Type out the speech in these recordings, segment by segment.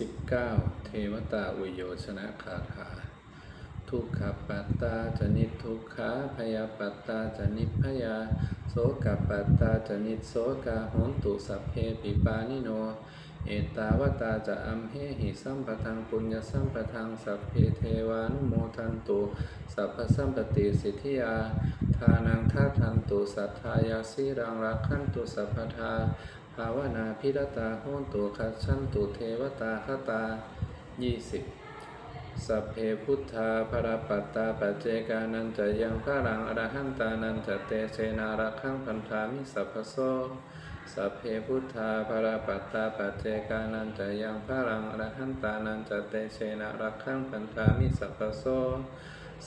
19 เทวตาอุโยชนะคาถา ทุกขปัตตาจนิทุกขาพยาปัตตาจนิพยา โสกปัตตาจนิโสกาโหนตุสัพเพปิปานิโน เอตาวตาจะอัมเหหิสัมปทังปุญญสัมปทังสัพเพเทวานุโมทันตุสัพพสัมปติสิทธิยาทานังทัทันตุสัทธายาสิรังรักขันตุสัพพทาภาวนาพิรตาโหนตุคัจฉันตุเทวตาคตา 20 สัพเพพุทธาภรปัตตาปัจเจกานันจะยังพระรังอรหันตานันจะเตเชนารักขังพันธามิสัพพโส สัพเพพุทธาภรปัตตาปัจเจกานันจะยังพระรังอรหันตานันจะเตเชนารักขังพันธามิสัพพโส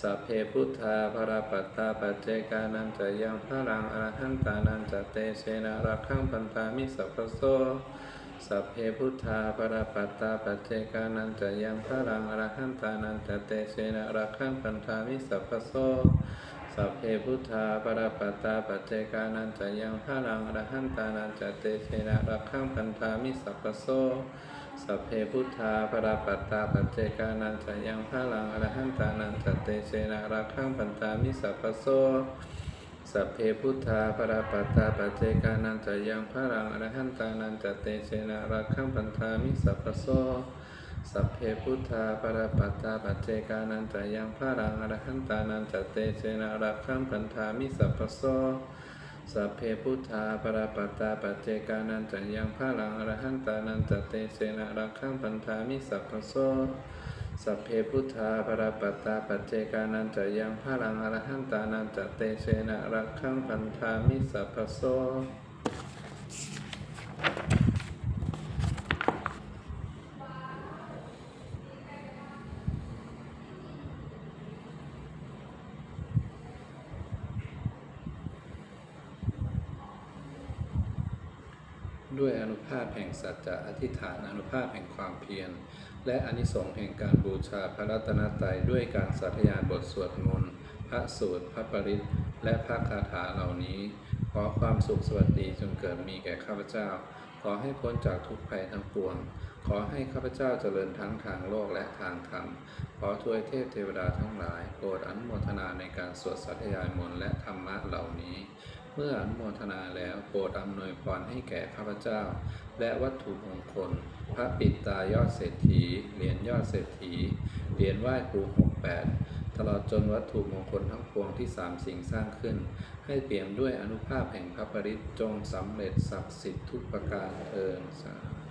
สัพเพพุทธาภรปัตตาปัจเจกานันจะยังพระรังอรหันตานันจะเตเชนารักขังพันธามิสัพพโสสัพเพพุทธาปรปัตตาปัจเจกานันจะยังพระรังอรหันตานันจะเตเชนะรักขังพันธามิสัพพโส สัพเพพุทธาปราปัตตาปัจเจกานันจะยังพระรังอรหันตานันจะเตเชนะรักขังพันธามิสัพพโสสัพเพพุทธาปราปัตตาปัจเจกานันจะยังพระรังอรหันตานันจะเตเชนะรักขังพันธามิสัพพโสสัพเพพุทธาปราปัตตาปัจเจกานันจะยังพระรังอรหันตานันจะเตเชนะรักขังปันธามิสัพพโส สัพเพพุทธาปราปัตตาปัจเจกานันจะยังพระรังอรหันตานันจะเตเชนะรักขังปันธามิสัพพโสสัพเพพุทธาปราปัตตาปัจเจกานันจะยังพระรังอรหันตานันจะเตเชนะรักขังปันธามิสัพพโสสัพเพพุทธาปรปัตตาปัจเจกานันจะยังพระรังอรหันตานันจะเตเชนะรักขังพันธามิสัพพโส ด้วยอนุภาพแห่งสัจจะอธิษฐานอนุภาพแห่งความเพียร และอนิสงส์แห่งการบูชาพระรัตนตรัยด้วยการสาธยายบทสวดมนต์พระสูตรพระปริตรและพระคาถาเหล่านี้ ขอความสุขสวัสดีจงเกิดมีแก่ข้าพเจ้า ขอให้พ้นจากทุกภัยทั้งปวง ขอให้ข้าพเจ้าเจริญทั้งทางโลกและทางธรรม ขอทวยเทพเทวดาทั้งหลายโปรดอนุโมทนาในการสวดสัธยายมนต์และธรรมะเหล่านี้ เมื่ออนุโมทนาแล้วโปรดอำนวยพรให้แก่ข้าพเจ้า และวัตถุมงคล พระปิดตายอดเศรษฐี เหรียญยอดเศรษฐี เหรียญไหว้ครูหกแปดตลอดจนวัตถุมงคลทั้งปวงที่สามสิ่งสร้างขึ้น ให้เปี่ยมด้วยอนุภาพแห่งพระปริตจงสำเร็จศักดิ์สิทธิ์ทุกประการเทินสาธุ